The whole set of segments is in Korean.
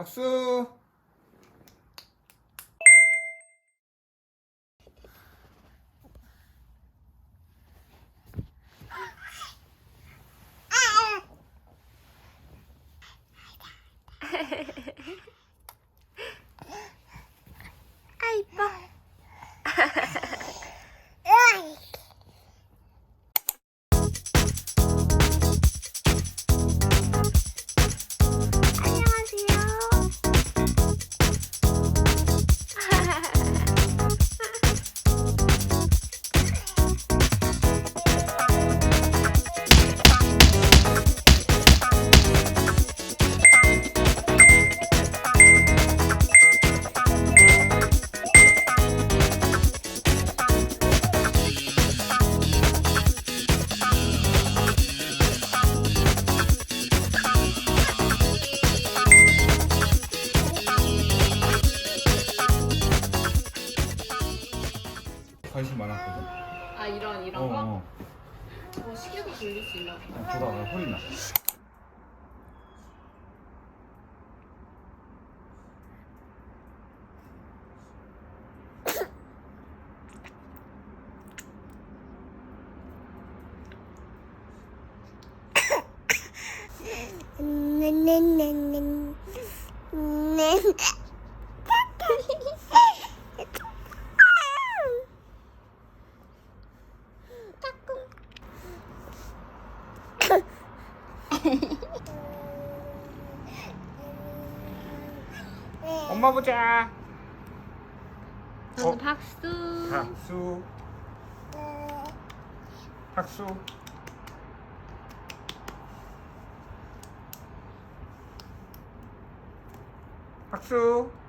박수. 아 이뻐. 어, 시계도 돌릴 수 있나? 어, 돌아가 소리 나. 엄마 보자. 저는 어? 박수. 박수. 박수. 박수.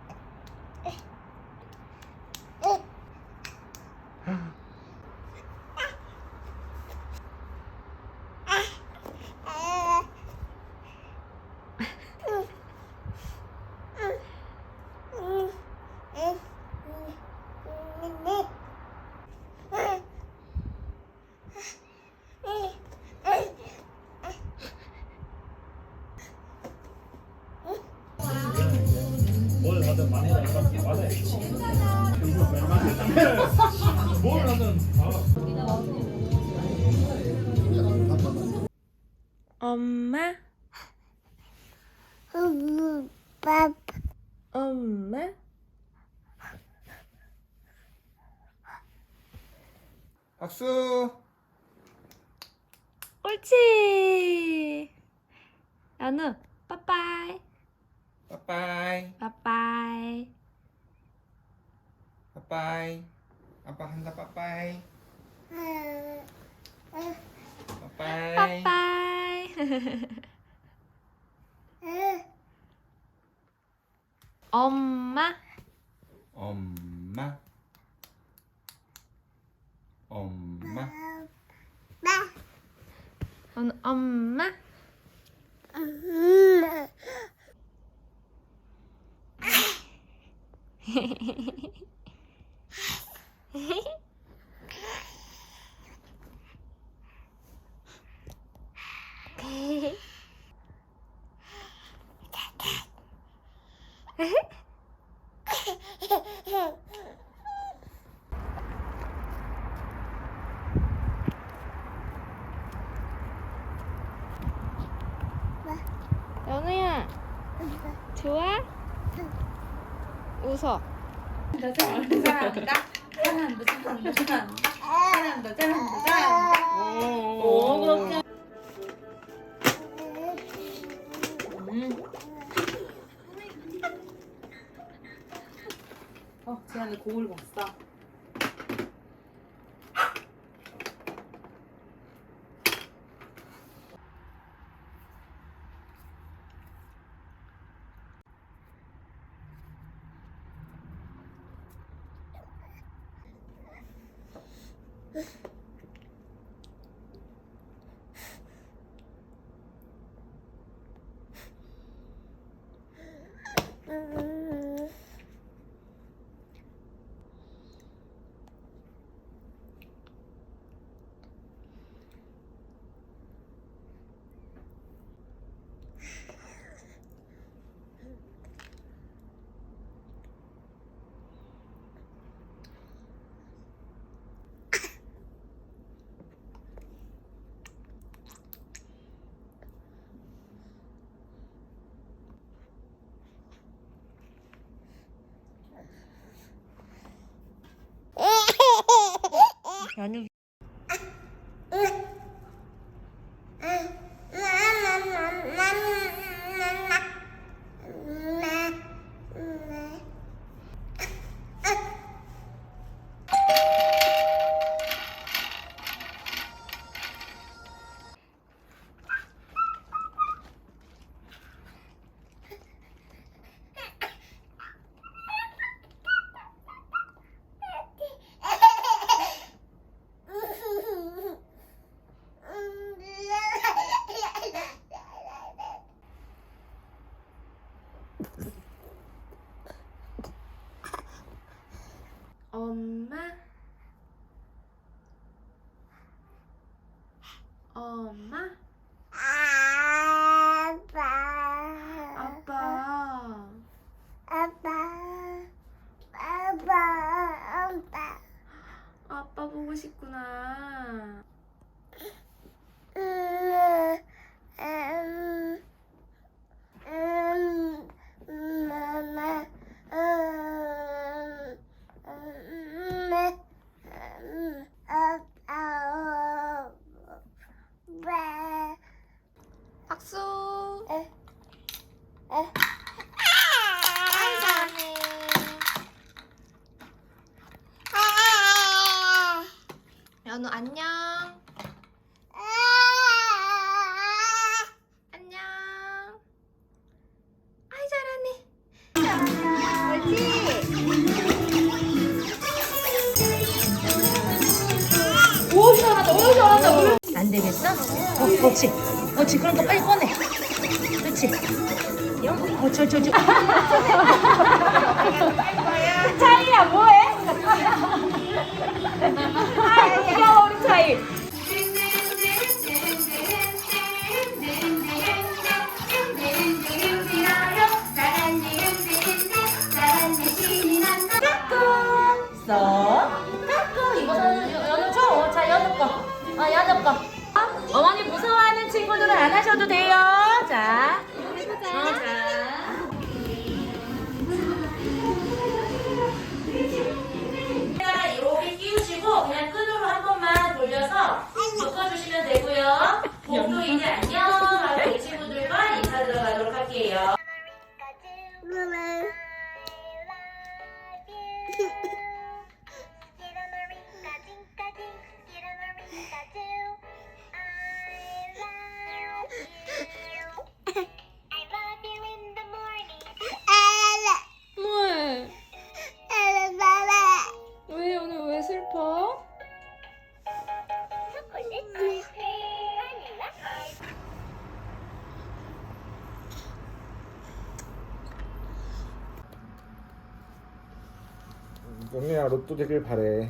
뭘 하든. 뭘 하든 엄마. 엄마. 박수. 옳지. 연우, 빠빠이. 빠빠이. 빠빠이. 빠빠이. 아빠 한다 빠빠이. 빠빠이. 빠빠이. 엄마. 엄마. 엄마. 연우, 엄마. 연우 야, 좋아? 웃어. 오 그렇게 어 지안이 거울 봤어 연우 엄마 엄마 아빠 아빠 보고 싶구나 박수 아이 잘하네 연우 안녕 안녕 아이 잘하네 옳지 안 되겠어? 어, 그렇지. 그렇지. 그러니까 빨리 꺼내. 그렇지. 어, 저, 저, 저. 차이야, 뭐해? 하셔도 돼요. 자. 영희야 로또 되길 바래